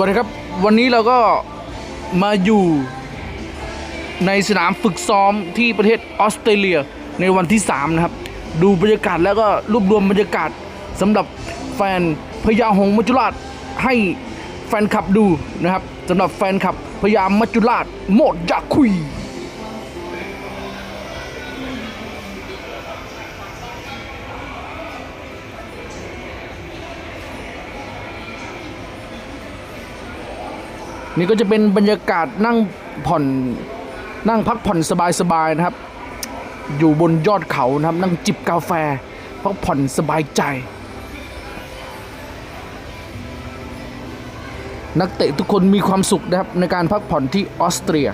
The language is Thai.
วัสดีครับ วันนี้เราก็มาอยู่ในสนามฝึกซ้อมที่ประเทศออสเตรเลียในวันที่ 3 นะครับ ดูบรรยากาศแล้วก็รวบรวมบรรยากาศสำหรับแฟนพญาหงมัจจุราชให้แฟนคลับดูนะครับสำหรับแฟนคลับพญามัจจุราชโหมดยาคุย นี่ก็จะเป็นบรรยากาศนั่งผ่อนนั่งพักผ่อนสบายๆนะครับ อยู่บนยอดเขานะครับ นั่งจิบกาแฟพักผ่อนสบายใจ นักเตะทุกคนมีความสุขนะครับในการพักผ่อนที่ออสเตรีย